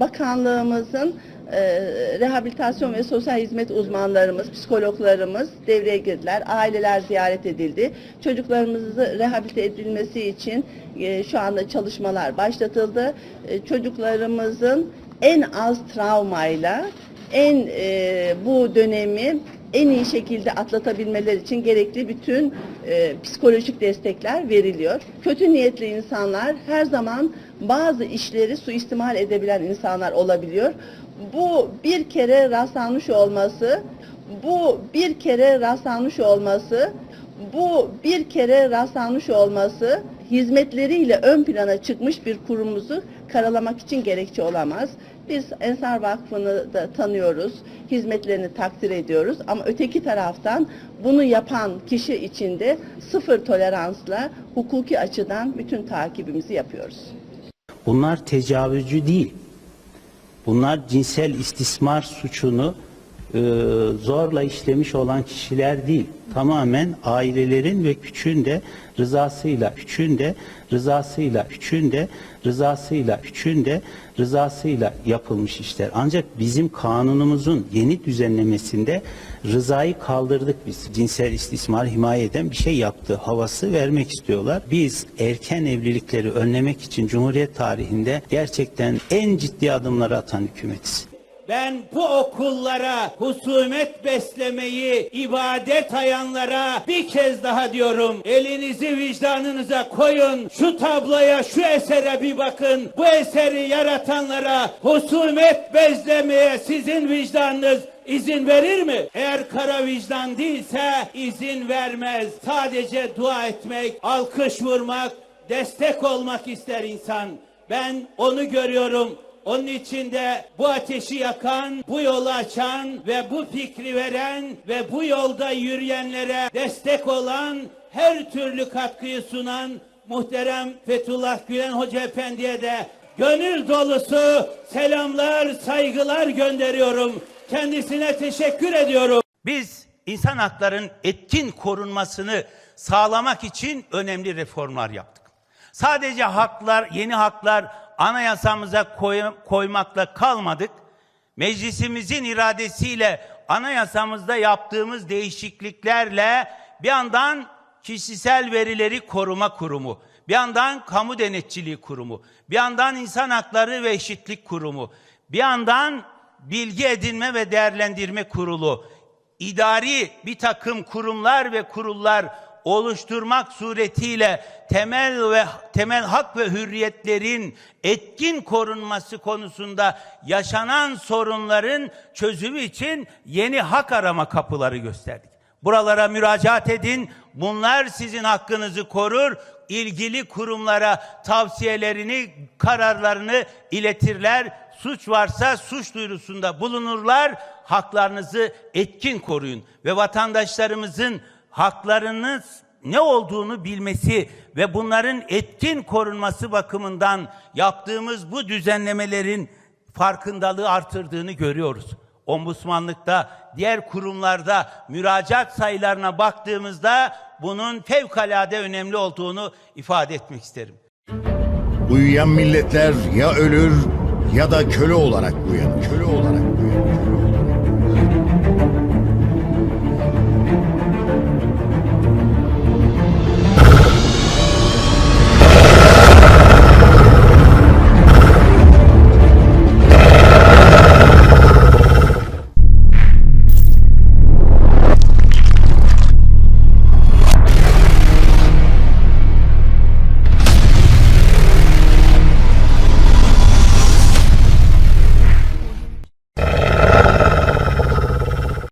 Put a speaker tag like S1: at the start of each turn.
S1: Bakanlığımızın e, rehabilitasyon ve sosyal hizmet uzmanlarımız, psikologlarımız devreye girdiler. Aileler ziyaret edildi. Çocuklarımızı rehabilite edilmesi için e, şu anda çalışmalar başlatıldı. E, çocuklarımızın en az travmayla en e, bu dönemi en iyi şekilde atlatabilmeleri için gerekli bütün e, psikolojik destekler veriliyor. Kötü niyetli insanlar her zaman bazı işleri suistimal edebilen insanlar olabiliyor. Bu bir kere rastlanmış olması, bu bir kere rastlanmış olması, bu bir kere rastlanmış olması hizmetleriyle ön plana çıkmış bir kurumumuzu karalamak için gerekçe olamaz. Biz Ensar Vakfı'nı da tanıyoruz, hizmetlerini takdir ediyoruz ama öteki taraftan bunu yapan kişi için de sıfır toleransla hukuki açıdan bütün takibimizi yapıyoruz.
S2: Bunlar tecavüzcü değil. Bunlar cinsel istismar suçunu e, zorla işlemiş olan kişiler değil. Tamamen ailelerin ve küçüğün de rızasıyla, küçüğün de rızasıyla, küçüğün de rızasıyla, küçüğün de rızasıyla yapılmış işler. Ancak bizim kanunumuzun yeni düzenlemesinde rızayı kaldırdık biz. Cinsel istismar himaye eden bir şey yaptı havası vermek istiyorlar. Biz erken evlilikleri önlemek için Cumhuriyet tarihinde gerçekten en ciddi adımları atan hükümetiz.
S3: Ben bu okullara husumet beslemeyi ibadet ayanlara bir kez daha diyorum. Elinizi vicdanınıza koyun. Şu tabloya, şu esere bir bakın. Bu eseri yaratanlara husumet beslemeye sizin vicdanınız izin verir mi? Eğer kara vicdan değilse izin vermez. Sadece dua etmek, alkış vurmak, destek olmak ister insan. Ben onu görüyorum. Onun için de bu ateşi yakan, bu yolu açan ve bu fikri veren ve bu yolda yürüyenlere destek olan, her türlü katkıyı sunan muhterem Fethullah Gülen Hoca Efendi'ye de gönül dolusu selamlar, saygılar gönderiyorum. Kendisine teşekkür ediyorum.
S2: Biz insan hakların etkin korunmasını sağlamak için önemli reformlar yaptık. Sadece haklar, yeni haklar anayasamıza koy- koymakla kalmadık. Meclisimizin iradesiyle anayasamızda yaptığımız değişikliklerle bir yandan kişisel verileri koruma kurumu, bir yandan kamu denetçiliği kurumu, bir yandan insan hakları ve eşitlik kurumu, bir yandan bilgi edinme ve değerlendirme kurulu, idari bir takım kurumlar ve kurullar oluşturmak suretiyle temel ve temel hak ve hürriyetlerin etkin korunması konusunda yaşanan sorunların çözümü için yeni hak arama kapıları gösterdik. Buralara müracaat edin. Bunlar sizin hakkınızı korur. İlgili kurumlara tavsiyelerini, kararlarını iletirler. Suç varsa suç duyurusunda bulunurlar. Haklarınızı etkin koruyun ve vatandaşlarımızın haklarınız ne olduğunu bilmesi ve bunların etkin korunması bakımından yaptığımız bu düzenlemelerin farkındalığı artırdığını görüyoruz. Ombudsmanlıkta, diğer kurumlarda müracaat sayılarına baktığımızda bunun fevkalade önemli olduğunu ifade etmek isterim.
S4: Uyuyan milletler ya ölür ya da köle olarak uyanır. Köle olarak uyanır.